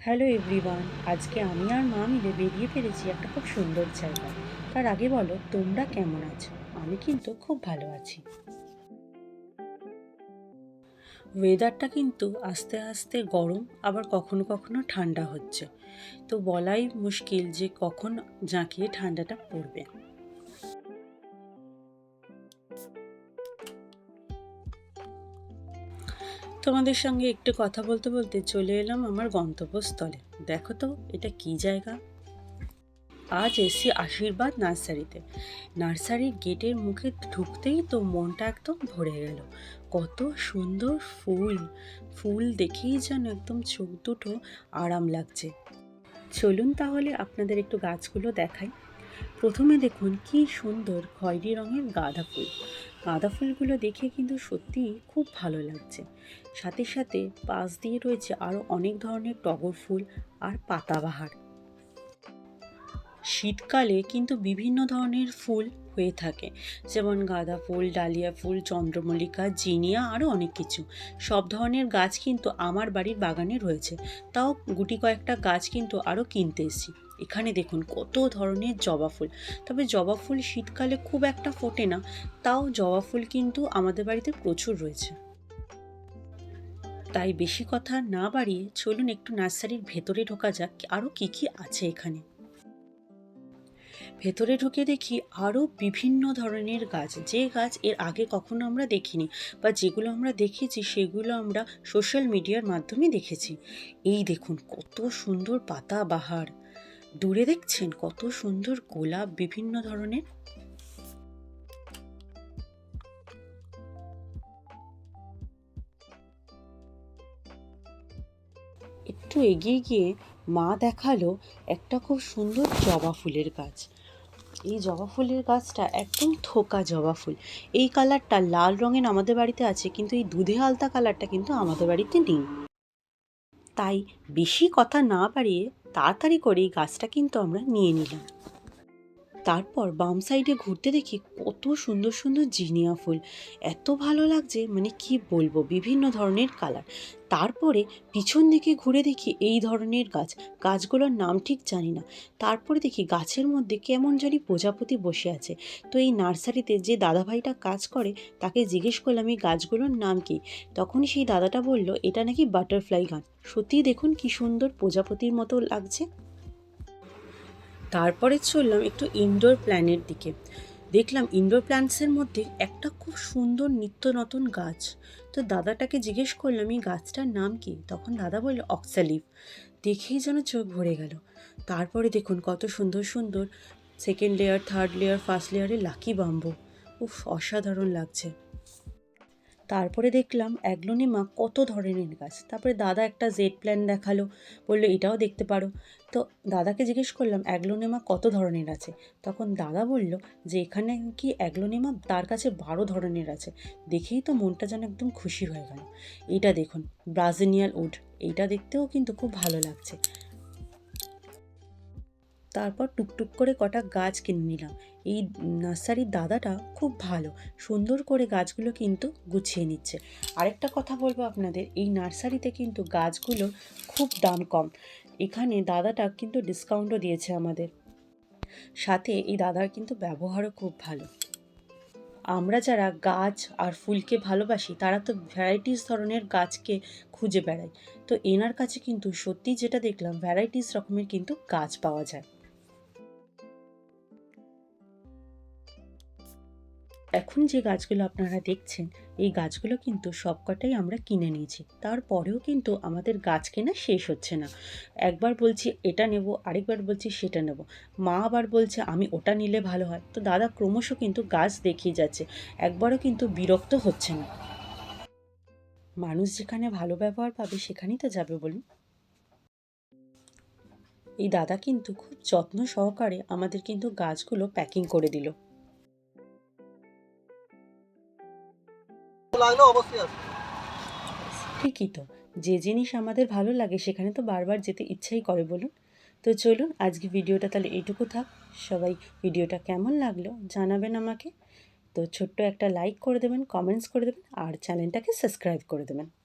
Hello everyone আজকে আমি আর মা মিলে বেরিয়ে পেরেছি একটা খুব সুন্দর জায়গা তার আগে বলো, তোমরা কেমন আছো? আমি কিন্তু খুব ভালো আছি। ওয়েদারটা কিন্তু আস্তে আস্তে গরম, আবার কখনো কখনো ঠান্ডা হচ্ছে। তো বলাই মুশকিল যে কখন জাঁকিয়ে ঠান্ডাটা পড়বে। তোমাদের সঙ্গে একটু কথা বলতে বলতে চলে এলাম আমার গন্তব্যস্থলে। দেখো তো, এটা কি জায়গা? আজ এসছি আশীর্বাদ নার্সারিতে। নার্সারির গেটের মুখে ঢুকতেই তো মনটা একদম ভরে গেল। কত সুন্দর ফুল। ফুল দেখেই যেন একদম চোখ দুটো আরাম লাগছে। চলুন তাহলে আপনাদের একটু গাছগুলো দেখাই। প্রথমে দেখুন, কি সুন্দর খয়েরি রঙের গাঁদা ফুল। গাঁদা ফুলগুলো দেখে কিন্তু সত্যিই খুব ভালো লাগছে। সাথে সাথে পাশ দিয়ে রয়েছে আরও অনেক ধরনের টগর ফুল আর পাতাবাহার। শীতকালে কিন্তু বিভিন্ন ধরনের ফুল হয়ে থাকে। যেমন গাঁদা ফুল, ডালিয়া ফুল, চন্দ্রমল্লিকা, জিনিয়া আরও অনেক কিছু। সব ধরনের গাছ কিন্তু আমার বাড়ির বাগানে রয়েছে। তাও গুটি কয়েকটা গাছ কিন্তু আরও কিনতে এসেছি। এখানে দেখুন কত ধরনের জবা ফুল। তবে জবা ফুল শীতকালে খুব একটা ফোটে না, তাও জবা ফুল কিন্তু আমাদের বাড়িতে প্রচুর রয়েছে। তাই বেশি কথা না বাড়িয়ে চলুন একটু নার্সারির ভেতরে ঢোকা যাক আরও কী কী আছে এখানে। ভেতরে ঢুকে দেখি আরও বিভিন্ন ধরনের গাছ, যে গাছ এর আগে কখনো আমরা দেখিনি বা যেগুলো আমরা দেখেছি সেগুলো আমরা সোশ্যাল মিডিয়ার মাধ্যমে দেখেছি। এই দেখুন কত সুন্দর পাতা বাহার দূরে দেখছেন কত সুন্দর গোলাপ বিভিন্ন ধরনের? একটু এগিয়ে গিয়ে মা দেখাল একটা খুব সুন্দর জবা ফুলের গাছ। এই জবা ফুলের গাছটা একদম থোকা জবা ফুল। এই কালারটা লাল রঙের আমাদের বাড়িতে আছে, কিন্তু এই দুধে আলতা কালারটা কিন্তু আমাদের বাড়িতে নেই। তাই বেশি কথা না বাড়িয়ে তাড়াতাড়ি করে এই গাছটা কিন্তু আমরা নিয়ে নিলাম। তারপর বাম সাইডে ঘুরতে দেখি কত সুন্দর সুন্দর জিনিয়া ফুল। এত ভালো লাগছে মানে কি বলব, বিভিন্ন ধরনের কালার। তারপরে পিছন দিকে ঘুরে দেখি এই ধরনের গাছ। গাছগুলোর নাম ঠিক জানি না। তারপরে দেখি গাছের মধ্যে কেমন জানি প্রজাপতি বসে আছে। তো এই নার্সারিতে যে দাদাভাইটা কাজ করে, তাকে জিজ্ঞেস করলাম, এই গাছগুলোর নাম কি? তখন সেই দাদাটা বলল, এটা নাকি বাটারফ্লাই গান সত্যিই দেখুন কি সুন্দর প্রজাপতির মতো লাগছে। তারপরে চললাম একটু ইনডোর প্ল্যানের দিকে। দেখলাম ইনডোর প্ল্যান্টসের মধ্যে একটা খুব সুন্দর নিত্য নতুন গাছ। তো দাদাটাকে জিজ্ঞেস করলাম, এই গাছটার নাম কি? তখন দাদা বলল অক্সালিভ দেখেই যেন চোখ ভরে গেল। তারপরে দেখুন কত সুন্দর সুন্দর second layer third layer first লেয়ারে লাকি বাম্বো উফ, অসাধারণ লাগছে। তারপরে দেখলাম অ্যাগ্লোনিমা কত ধরনের গাছ। তারপরে দাদা একটা জেড প্ল্যান দেখাল, বলল, এটাও দেখতে পারো। তো দাদাকে জিজ্ঞেস করলাম অ্যাগ্লোনেমা কত ধরনের আছে? তখন দাদা বলল, যে এখানে কি অ্যাগ্লোনেমা তার কাছে বারো ধরনের আছে। দেখেই তো মনটা যেন একদম খুশি হয়ে গেল। এইটা দেখুন, ব্রাজিনিয়াল উড। এইটা দেখতেও কিন্তু খুব ভালো লাগছে। তারপর টুকটুক করে কটা গাছ কিনে নিলাম। এই নার্সারির দাদাটা খুব ভালো, সুন্দর করে গাছগুলো কিন্তু গুছিয়ে নিচ্ছে। আরেকটা কথা বলব আপনাদের, এই নার্সারিতে কিন্তু গাছগুলো খুব দাম কম। এখানে দাদাটা কিন্তু ডিসকাউন্টও দিয়েছে আমাদের। সাথে এই দাদার কিন্তু ব্যবহারও খুব ভালো। আমরা যারা গাছ আর ফুলকে ভালোবাসি, তারা তো ভ্যারাইটিস ধরনের গাছকে খুঁজে বেড়াই। তো এনার কাছে কিন্তু সত্যি যেটা দেখলাম ভ্যারাইটিস রকমের কিন্তু গাছ পাওয়া যায়। এখন যে গাছগুলো আপনারা দেখছেন, এই গাছগুলো কিন্তু সবকটাই আমরা কিনে নিয়েছি। তারপরেও কিন্তু আমাদের গাছ কেনা শেষ হচ্ছে না। একবার বলছি এটা নেব, আরেকবার বলছি সেটা নেব। মা আবার বলছে, আমি ওটা নিলে ভালো হয়। তো দাদা ক্রমশ কিন্তু গাছ দেখিয়ে যাচ্ছে। একবারও কিন্তু বিরক্ত হচ্ছে না। মানুষ যেখানে ভালো ব্যবহার পাবে, সেখানেই তো যাবে বলুন। এই দাদা কিন্তু খুব যত্ন সহকারে আমাদের কিন্তু গাছগুলো প্যাকিং করে দিল। অবশ্যই আসব। ঠিকই তো। যে জিনিস আমাদের ভালো লাগে, সেখানে তো বারবার যেতে ইচ্ছাই করে, বলুন। তো চলুন, আজকে ভিডিওটা তাহলে এইটুকু থাক। সবাই ভিডিওটা কেমন লাগল জানাবেন আমাকে। তো ছোট্ট একটা লাইক করে দেবেন কমেন্টস করে দেবেন, আর চ্যানেলটাকে সাবস্ক্রাইব করে দেবেন।